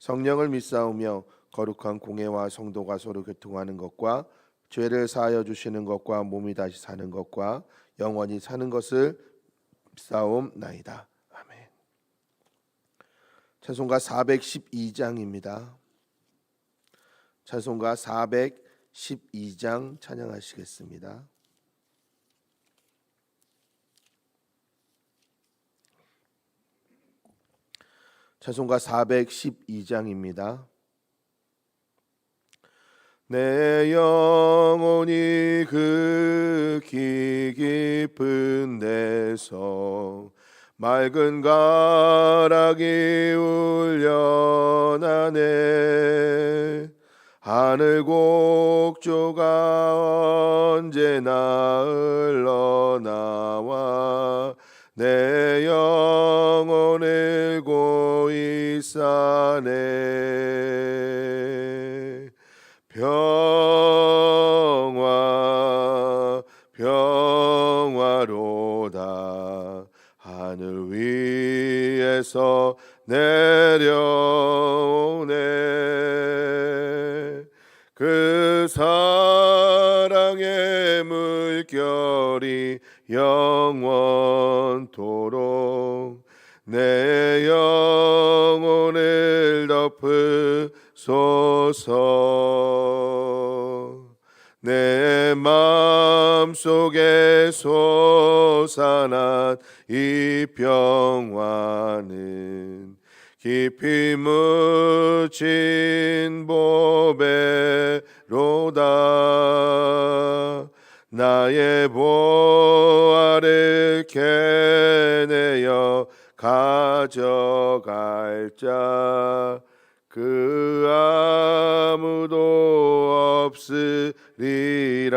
성령을 믿사오며 거룩한 공예와 성도가 서로 교통하는 것과 죄를 사하여 주시는 것과 몸이 다시 사는 것과 영원히 사는 것을 믿사옵나이다. 아멘. 찬송가 412장입니다. 찬송가 412장 찬양하시겠습니다. 찬송가 412장입니다. 내 영혼이 극히 깊은 데서 맑은 가락이 울려나네 하늘 곡조가 언제나 흘러나와 내 영 위에서 솟아난 이 평화는 깊이 묻힌 보배로다. 나의 보화를 캐내어 가져갈 자. 그 아무도 없으리라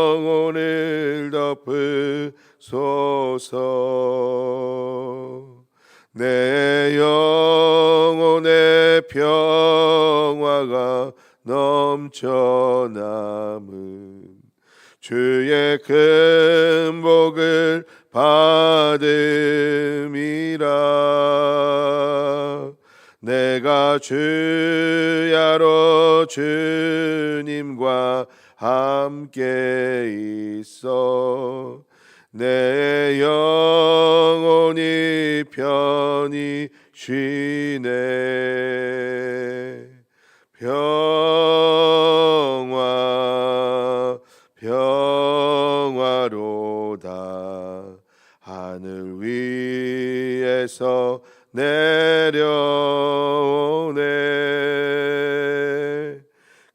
소서. 내 영혼의 평화가 넘쳐남은 주의 큰 복을 받음이라. 내가 주야로 주님과 함께 있어 내 영혼이 편히 쉬네. 평화 평화로다. 하늘 위에서 내려오네.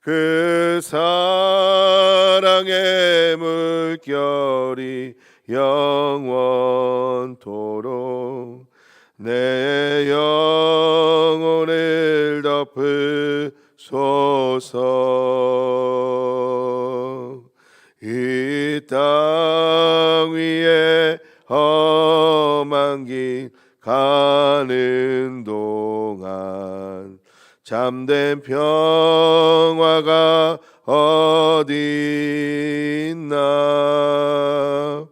그 사랑의 물결이 영원토록 내 영혼을 덮으소서. 이 땅 위에 험한 길 가는 동안 잠든 평화가 어디 있나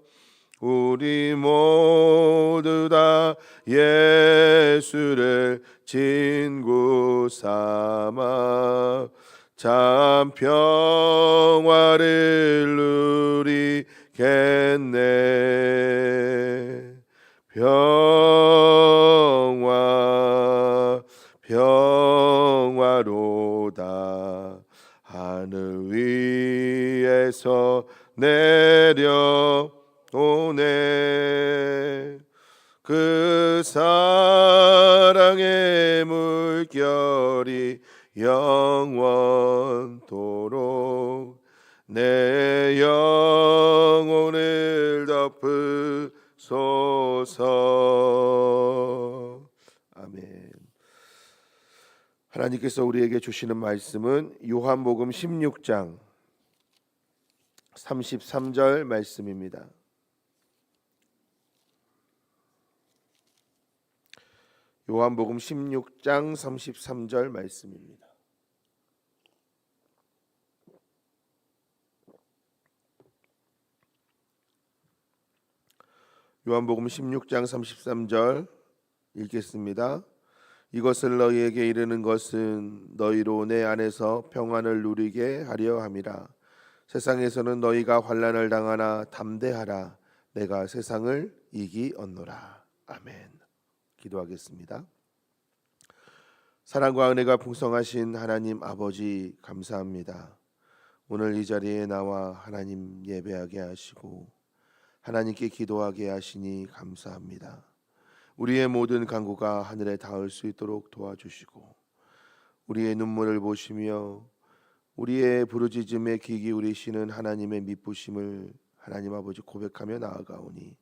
우리 모두 다 예수를 친구 삼아 참 평화를 누리겠네. 평화 평화로다. 하늘 위에서 내 하나님께서 우리에게 주시는 말씀은 요한복음 16장 33절 말씀입니다. 요한복음 16장 33절 말씀입니다. 요한복음 16장 33절 읽겠습니다. 이것을 너희에게 이르는 것은 너희로 내 안에서 평안을 누리게 하려 함이라. 세상에서는 너희가 환난을 당하나 담대하라. 내가 세상을 이기었노라. 아멘. 기도하겠습니다. 사랑과 은혜가 풍성하신 하나님 아버지 감사합니다. 오늘 이 자리에 나와 하나님 예배하게 하시고 하나님께 기도하게 하시니 감사합니다. 우리의 모든 간구가 하늘에 닿을 수 있도록 도와주시고 우리의 눈물을 보시며 우리의 부르짖음에 귀 기울이시는 하나님의 미쁘심을 하나님 아버지 고백하며 나아가오니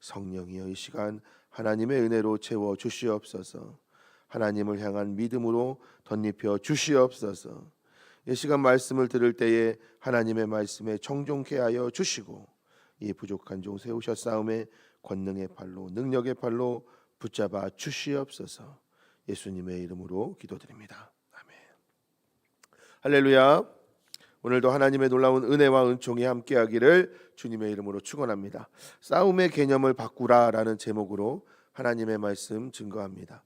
성령이여 이 시간 하나님의 은혜로 채워 주시옵소서. 하나님을 향한 믿음으로 덧입혀 주시옵소서. 이 시간 말씀을 들을 때에 하나님의 말씀에 청종케 하여 주시고 이 부족한 종 세우셨사움에 권능의 팔로 능력의 팔로 붙잡아 주시옵소서. 예수님의 이름으로 기도드립니다. 아멘. 할렐루야. 오늘도 하나님의 놀라운 은혜와 은총이 함께하기를 주님의 이름으로 축원합니다. 싸움의 개념을 바꾸라라는 제목으로 하나님의 말씀 증거합니다.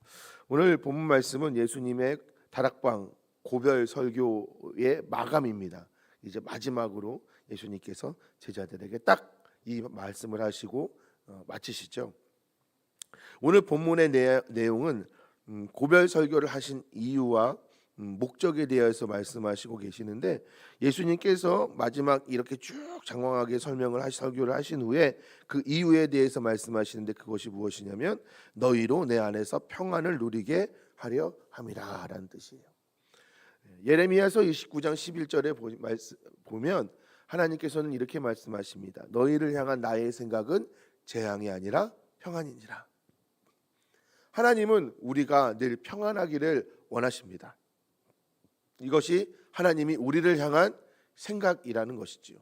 오늘 본문 말씀은 예수님의 다락방 고별 설교의 마감입니다. 이제 마지막으로 예수님께서 제자들에게 딱 이 말씀을 하시고 어, 마치시죠. 오늘 본문의 내, 내용은 음, 고별 설교를 하신 이유와 음, 목적에 대해서 말씀하시고 계시는데 예수님께서 마지막 이렇게 쭉 장황하게 설명을 하시 설교를 하신 후에 그 이유에 대해서 말씀하시는데 그것이 무엇이냐면 너희로 내 안에서 평안을 누리게 하려 함이라라는 뜻이에요. 예레미야서 29장 11절에 보, 말씀, 보면 하나님께서는 이렇게 말씀하십니다. 너희를 향한 나의 생각은 재앙이 아니라 평안이니라. 하나님은 우리가 늘 평안하기를 원하십니다. 이것이 하나님이 우리를 향한 생각이라는 것이지요.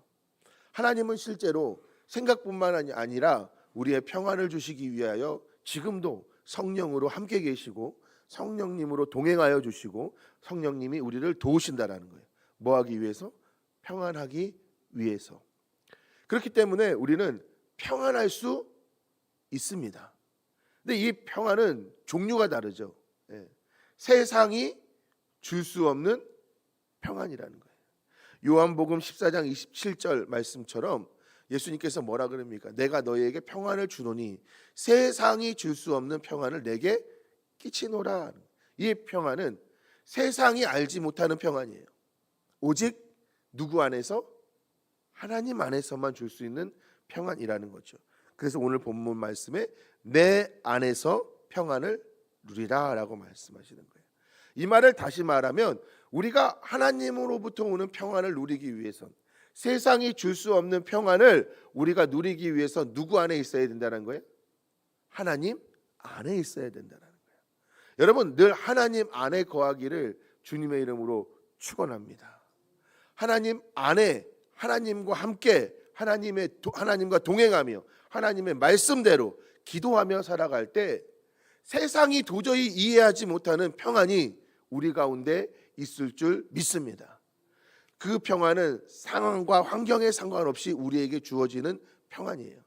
하나님은 실제로 생각뿐만 아니라 우리의 평안을 주시기 위하여 지금도 성령으로 함께 계시고 성령님으로 동행하여 주시고 성령님이 우리를 도우신다라는 거예요. 뭐 하기 위해서? 평안하기 위해서. 그렇기 때문에 우리는 평안할 수 있습니다. 근데 이 평안은 종류가 다르죠. 예. 세상이 줄 수 없는 평안이라는 거예요. 요한복음 14장 27절 말씀처럼 예수님께서 뭐라 그럽니까? 내가 너희에게 평안을 주노니 세상이 줄 수 없는 평안을 내게 끼치노라. 이 평안은 세상이 알지 못하는 평안이에요. 오직 누구 안에서 하나님 안에서만 줄 수 있는 평안이라는 거죠. 그래서 오늘 본문 말씀에 내 안에서 평안을 누리라라고 말씀하시는 거예요. 이 말을 다시 말하면 우리가 하나님으로부터 오는 평안을 누리기 위해선 세상이 줄 수 없는 평안을 우리가 누리기 위해서 누구 안에 있어야 된다는 거예요? 하나님 안에 있어야 된다는 거예요. 여러분 늘 하나님 안에 거하기를 주님의 이름으로 축원합니다. 하나님 안에 하나님과 함께 하나님의 하나님과 동행하며 하나님의 말씀대로 기도하며 살아갈 때 세상이 도저히 이해하지 못하는 평안이 우리 가운데 있을 줄 믿습니다. 그 평안은 상황과 환경에 상관없이 우리에게 주어지는 평안이에요.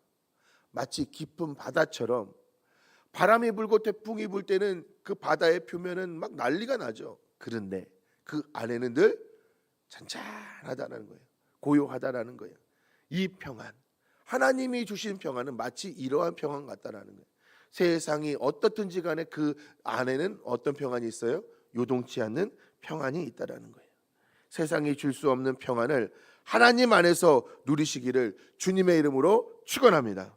마치 깊은 바다처럼 바람이 불고 태풍이 불 때는 그 바다의 표면은 막 난리가 나죠. 그런데 그 안에는 늘 잔잔하다는 거예요. 고요하다라는 거예요. 이 평안, 하나님이 주신 평안은 마치 이러한 평안 같다라는 거예요. 세상이 어떻든지 간에 그 안에는 어떤 평안이 있어요? 요동치 않는 평안이 있다라는 거예요. 세상이 줄 수 없는 평안을 하나님 안에서 누리시기를 주님의 이름으로 축원합니다.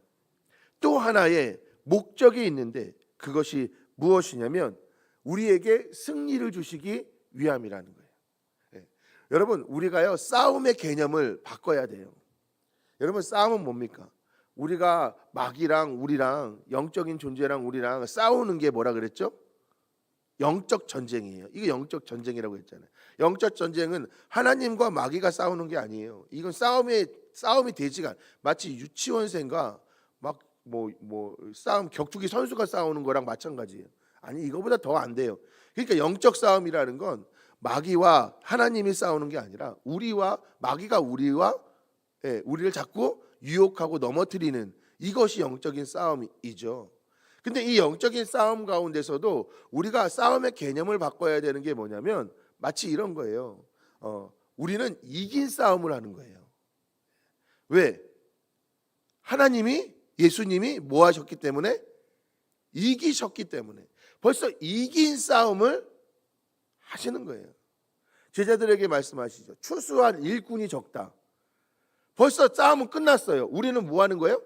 또 하나의 목적이 있는데 그것이 무엇이냐면 우리에게 승리를 주시기 위함이라는 거예요. 예. 여러분 우리가요 싸움의 개념을 바꿔야 돼요. 여러분 싸움은 뭡니까? 우리가 마귀랑 우리랑 영적인 존재랑 우리랑 싸우는 게 뭐라 그랬죠? 영적 전쟁이에요. 이게 영적 전쟁이라고 했잖아요. 영적 전쟁은 하나님과 마귀가 싸우는 게 아니에요. 이건 싸움의 싸움이 되지가 않- 마치 유치원생과 막 뭐뭐 싸움 격투기 선수가 싸우는 거랑 마찬가지예요. 아니 이거보다 더 안 돼요. 그러니까 영적 싸움이라는 건 마귀와 하나님이 싸우는 게 아니라 우리와 마귀가 우리와 예, 우리를 자꾸 유혹하고 넘어뜨리는 이것이 영적인 싸움이죠. 근데 이 영적인 싸움 가운데서도 우리가 싸움의 개념을 바꿔야 되는 게 뭐냐면 마치 이런 거예요. 어, 우리는 이긴 싸움을 하는 거예요. 왜? 하나님이 예수님이 뭐 하셨기 때문에 이기셨기 때문에 벌써 이긴 싸움을 하시는 거예요. 제자들에게 말씀하시죠. 추수한 일꾼이 적다. 벌써 싸움은 끝났어요. 우리는 뭐 하는 거예요?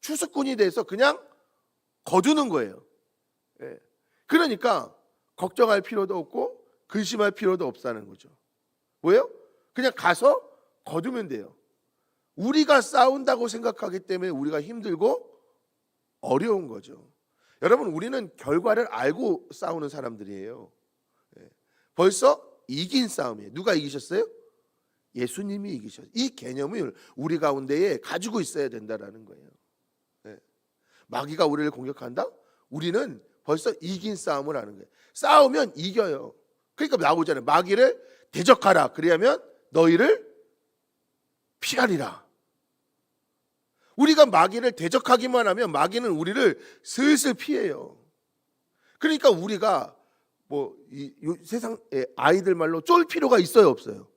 추수꾼이 돼서 그냥 거두는 거예요. 예. 그러니까 걱정할 필요도 없고 근심할 필요도 없다는 거죠. 뭐예요? 그냥 가서 거두면 돼요. 우리가 싸운다고 생각하기 때문에 우리가 힘들고 어려운 거죠. 여러분 우리는 결과를 알고 싸우는 사람들이에요. 예. 벌써 이긴 싸움이에요. 누가 이기셨어요? 예수님이 이기셨어요. 이 개념을 우리 가운데에 가지고 있어야 된다라는 거예요. 예. 마귀가 우리를 공격한다? 우리는 벌써 이긴 싸움을 하는 거예요. 싸우면 이겨요. 그러니까 나오잖아요. 마귀를 대적하라. 그래야면 너희를 피하리라. 우리가 마귀를 대적하기만 하면 마귀는 우리를 슬슬 피해요. 그러니까 우리가 뭐 이 세상 아이들 말로 쫄 필요가 있어요, 없어요?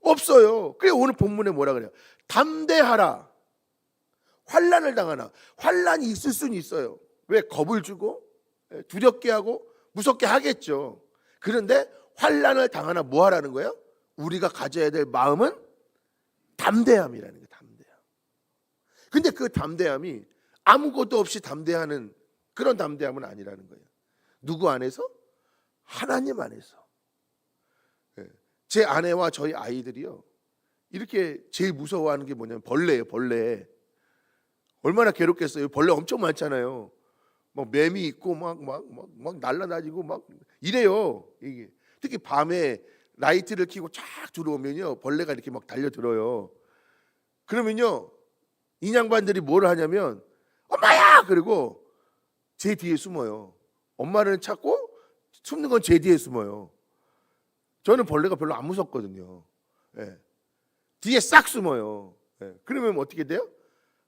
없어요. 그래 오늘 본문에 뭐라 그래요? 담대하라. 환란을 당하나. 환란이 있을 수는 있어요. 왜 겁을 주고 예, 두렵게 하고 무섭게 하겠죠. 그런데 환란을 당하나 뭐 하라는 거예요? 우리가 가져야 될 마음은 담대함이라는 거예요. 담대함. 근데 그 담대함이 아무것도 없이 담대하는 그런 담대함은 아니라는 거예요. 누구 안에서? 하나님 안에서. 예. 제 아내와 저희 아이들이요. 이렇게 제일 무서워하는 게 뭐냐면 벌레예요, 벌레. 얼마나 괴롭겠어요. 벌레 엄청 많잖아요. 막 매미 있고 막 막 막 막 날라다니고 막 이래요. 이게 특히 밤에 라이트를 켜고 쫙 들어오면요 벌레가 이렇게 막 달려들어요. 그러면요 인양반들이 뭘 하냐면 엄마야 그리고 제 뒤에 숨어요. 엄마를 찾고 숨는 건 제 뒤에 숨어요. 저는 벌레가 별로 안 무섭거든요. 예. 뒤에 싹 숨어요. 예. 그러면 어떻게 돼요?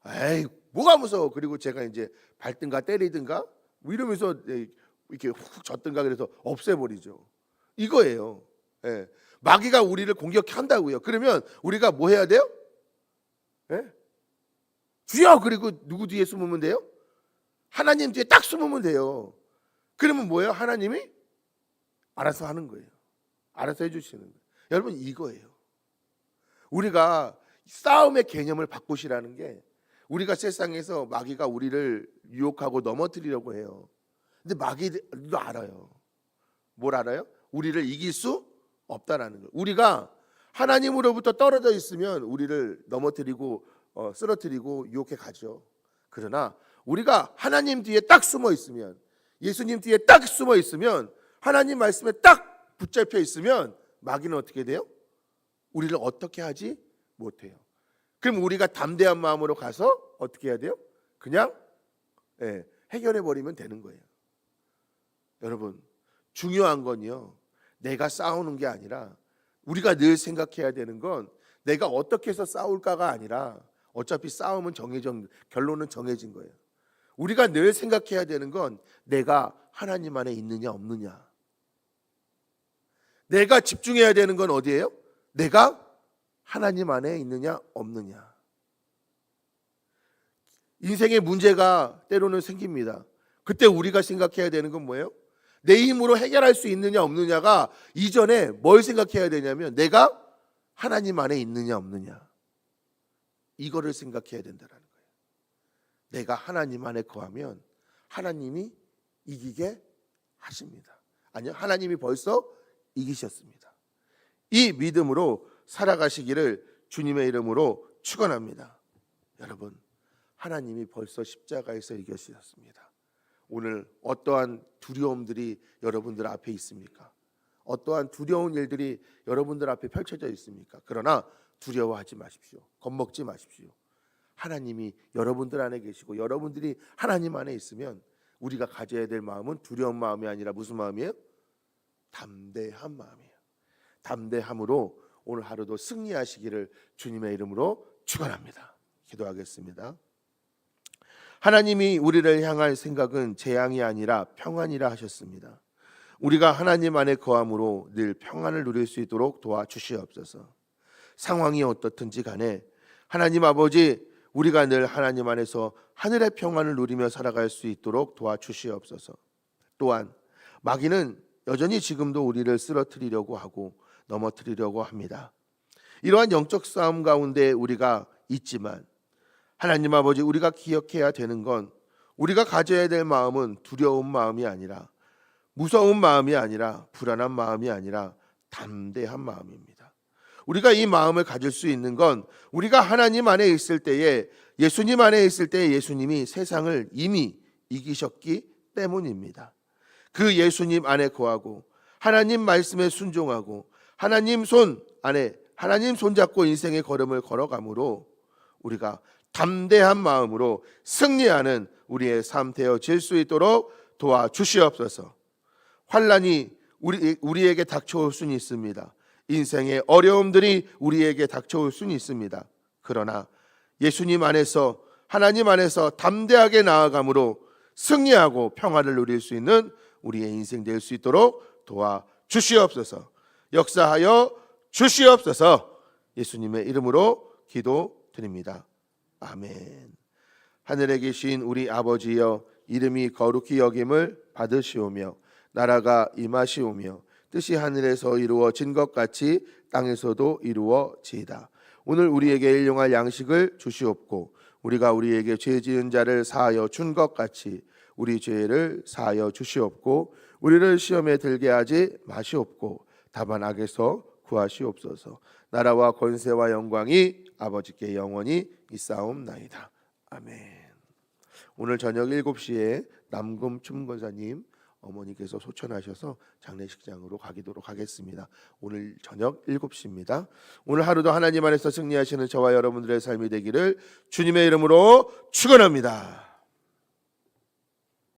에이 뭐가 무서워? 그리고 제가 이제 밟든가 때리든가 뭐 이러면서 예, 이렇게 훅 졌든가 그래서 없애버리죠. 이거예요. 예. 마귀가 우리를 공격한다고요. 그러면 우리가 뭐 해야 돼요? 예? 주여 그리고 누구 뒤에 숨으면 돼요? 하나님 뒤에 딱 숨으면 돼요. 그러면 뭐예요? 하나님이 알아서 하는 거예요. 알아서 해주시는 거예요. 여러분 이거예요. 우리가 싸움의 개념을 바꾸시라는 게 우리가 세상에서 마귀가 우리를 유혹하고 넘어뜨리려고 해요. 근데 마귀도 알아요. 뭘 알아요? 우리를 이길 수 없다라는 거예요. 우리가 하나님으로부터 떨어져 있으면 우리를 넘어뜨리고 어, 쓰러뜨리고 유혹해 가죠. 그러나 우리가 하나님 뒤에 딱 숨어 있으면 예수님 뒤에 딱 숨어 있으면 하나님 말씀에 딱 붙잡혀 있으면 마귀는 어떻게 돼요? 우리를 어떻게 하지 못해요. 그럼 우리가 담대한 마음으로 가서 어떻게 해야 돼요? 그냥 예, 해결해 버리면 되는 거예요. 여러분 중요한 건요. 내가 싸우는 게 아니라 우리가 늘 생각해야 되는 건 내가 어떻게 해서 싸울까가 아니라 어차피 싸움은 정해진 결론은 정해진 거예요. 우리가 늘 생각해야 되는 건 내가 하나님 안에 있느냐 없느냐. 내가 집중해야 되는 건 어디예요? 내가 하나님 안에 있느냐 없느냐. 인생의 문제가 때로는 생깁니다. 그때 우리가 생각해야 되는 건 뭐예요? 내 힘으로 해결할 수 있느냐 없느냐가 이전에 뭘 생각해야 되냐면 내가 하나님 안에 있느냐 없느냐. 이거를 생각해야 된다라는 거예요. 내가 하나님 안에 거하면 하나님이 이기게 하십니다. 아니요, 하나님이 벌써 이기셨습니다. 이 믿음으로 살아가시기를 주님의 이름으로 축원합니다. 여러분, 하나님이 벌써 십자가에서 이기셨습니다. 오늘 어떠한 두려움들이 여러분들 앞에 있습니까? 어떠한 두려운 일들이 여러분들 앞에 펼쳐져 있습니까? 그러나 두려워하지 마십시오. 겁먹지 마십시오. 하나님이 여러분들 안에 계시고 여러분들이 하나님 안에 있으면 우리가 가져야 될 마음은 두려운 마음이 아니라 무슨 마음이에요? 담대한 마음이에요. 담대함으로 오늘 하루도 승리하시기를 주님의 이름으로 축원합니다. 기도하겠습니다. 하나님이 우리를 향할 생각은 재앙이 아니라 평안이라 하셨습니다. 우리가 하나님 안에 거함으로 늘 평안을 누릴 수 있도록 도와주시옵소서. 상황이 어떻든지 간에 하나님 아버지 우리가 늘 하나님 안에서 하늘의 평안을 누리며 살아갈 수 있도록 도와주시옵소서. 또한 마귀는 여전히 지금도 우리를 쓰러뜨리려고 하고 넘어뜨리려고 합니다. 이러한 영적 싸움 가운데 우리가 있지만 하나님 아버지 우리가 기억해야 되는 건 우리가 가져야 될 마음은 두려운 마음이 아니라 무서운 마음이 아니라 불안한 마음이 아니라 담대한 마음입니다. 우리가 이 마음을 가질 수 있는 건 우리가 하나님 안에 있을 때에 예수님 안에 있을 때 예수님이 세상을 이미 이기셨기 때문입니다. 그 예수님 안에 거하고 하나님 말씀에 순종하고 하나님 손 안에 하나님 손잡고 인생의 걸음을 걸어가므로 우리가 담대한 마음으로 승리하는 우리의 삶 되어질 수 있도록 도와주시옵소서. 환란이 우리 우리에게 닥쳐올 수는 있습니다. 인생의 어려움들이 우리에게 닥쳐올 수는 있습니다. 그러나 예수님 안에서 하나님 안에서 담대하게 나아감으로 승리하고 평화를 누릴 수 있는 우리의 인생 될 수 있도록 도와 주시옵소서. 역사하여 주시옵소서. 예수님의 이름으로 기도드립니다. 아멘. 하늘에 계신 우리 아버지여 이름이 거룩히 여김을 받으시오며 나라가 임하시오며 뜻이 하늘에서 이루어진 것 같이 땅에서도 이루어지이다. 오늘 우리에게 일용할 양식을 주시옵고 우리가 우리에게 죄 지은 자를 사하여 준 것 같이 우리 죄를 사하여 주시옵고 우리를 시험에 들게 하지 마시옵고 다만 악에서 구하시옵소서. 나라와 권세와 영광이 아버지께 영원히 있사옵나이다. 아멘. 오늘 저녁 7시에 남금 춤 권사님 어머니께서 소천하셔서 장례식장으로 가기도록 하겠습니다. 오늘 저녁 7시입니다. 오늘 하루도 하나님 안에서 승리하시는 저와 여러분들의 삶이 되기를 주님의 이름으로 축원합니다.